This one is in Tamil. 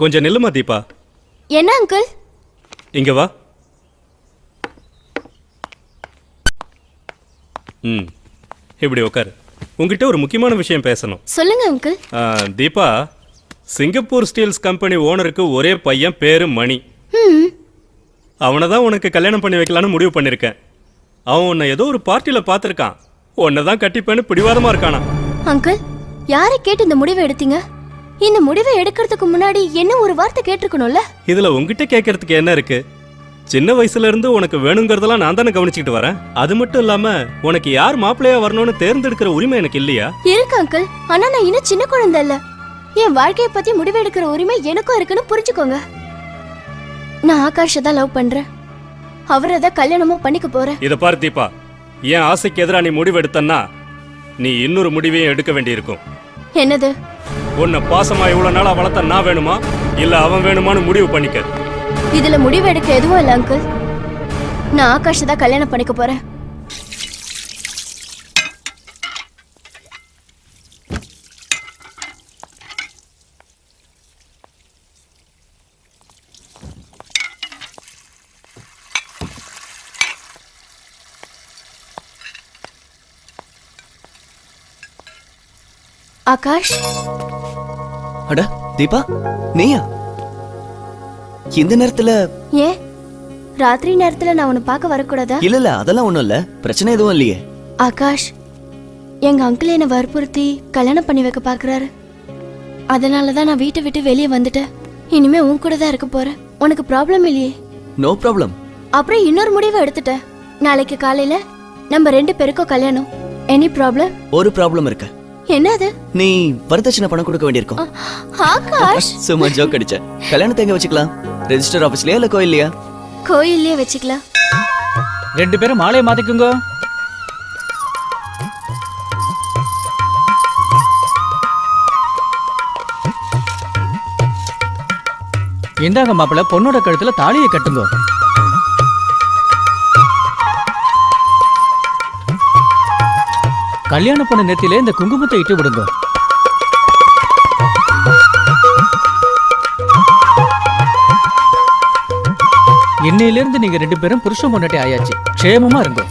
கொஞ்சம் நில்லுமா தீபா? என்ன அங்கிள்? இங்க வா. ம் இப்படி உட்காரு உங்ககிட்ட ஒரு முக்கியமான விஷயம் பேசணும். சொல்லுங்க uncle. Deepa Singapore steels company ஓனருக்கு ஒரே பையன் பேரு மணி. அவனை தான் உனக்கு கல்யாணம் பண்ணி வைக்கலான்னு முடிவு பண்ணியிருக்கேன் அவன் உன்னை ஏதோ ஒரு பார்ட்டியில் பார்த்துருக்கான். உன்னை தான் கட்டிப்பேன்னு பிடிவாதமாக இருக்கானா அங்கிள் யாரை கேட்டு இந்த முடிவை எடுத்தீங்க? இந்த முடிவை எடுக்கிறதுக்கு முன்னாடி என்ன ஒரு வார்த்தை கேட்டிருக்கணும்ல? இதில் உங்ககிட்ட கேட்கறதுக்கு என்ன இருக்கு? சின்ன வயசுல இருந்து உனக்கு வேணுங்கிறதெல்லாம் நான் தானே கவனிச்சுக்கிட்டு வரேன். அது மட்டும் இல்லாம உனக்கு யார் மாப்பிள்ளையா வரணும்னு தேர்ந்தெடுக்கிற உரிமை எனக்கு இல்லையா? இருக்கு அங்கிள் ஆனா நான் இன்னும் சின்ன குழந்தை இல்ல. என் வாழ்க்கைய பத்தி முடிவு எடுக்கிற உரிமை எனக்கும் இருக்குன்னு புரிஞ்சுக்கோங்க. நான் ஆகாஷ தான் லவ் பண்றேன். அவரை தான் கல்யாணமும் பண்ணிக்க போறேன். இதை பாரு தீபா. என் ஆசைக்கு எதிராக நீ முடிவு எடுத்தன்னா நீ இன்னொரு முடிவையும் எடுக்க வேண்டியிருக்கும். என்னது? உன்னை பாசமா இவ்வளவு நாளா வளர்த்த நான் வேணுமா? இல்ல அவன் வேணுமான்னு முடிவு பண்ணிக்க. இதுல முடிவு எடுக்க எதுவும் இல்ல அங்கிள் நான் ஆகாஷ் தான் கல்யாணம் பண்ணிக்க போறேன். ஆகாஷ்? அட தீபா நீயா? இந்த நேரத்துல ஏன் ராத்திரி நேரத்துல நான் உன்னை பார்க்க வரக்கூடாதா? இல்ல இல்ல அதெல்லாம் ஒண்ணும் இல்ல. பிரச்சனை எதுவும் இல்லையே. ஆகாஷ் எங்க அங்கிள் என்னை வற்புறுத்தி கல்யாணம் பண்ணி வைக்க பார்க்கறாரு. அதனால தான் நான் வீட்டை விட்டு வெளியே வந்துட்டேன். இனிமே உன் கூட தான் இருக்க போறேன். உனக்கு ப்ராப்ளம் இல்லையே? நோ ப்ராப்ளம் அப்புறம் இன்னொரு முடிவை எடுத்துட்டேன். நாளைக்கு காலையில நம்ம ரெண்டு பேருக்கும் கல்யாணம். எனி ப்ராப்ளம் ஒரு ப்ராப்ளம் இருக்கு. என்னது? நீ வரதட்சணை பணம் கொடுக்க வேண்டியிருக்கும். ஆகாஷ்? சும்மா ஜோக் அடிச்ச. கல்யாணத்தை எங்க வச்சுக்கலாம்? ரெஜிஸ்டர் ஆபீஸ்லயா இல்ல கோயில்லையா? கோயில்லயே வச்சுக்கலாம். ரெண்டு பேரும் மாலையை மாத்திக்குங்க. இந்தாங்க மாப்பிள்ள பொண்ணோட கழுத்துல தாலியை கட்டுங்க. கல்யாணம் பண்ண நேரத்திலே இந்த குங்குமத்தை இட்டு விடுங்க. இன்னையிலிருந்து நீங்க ரெண்டு பேரும் புருஷன் பொண்டாட்டி ஆயாச்சு. க்ஷேமமா இருங்க.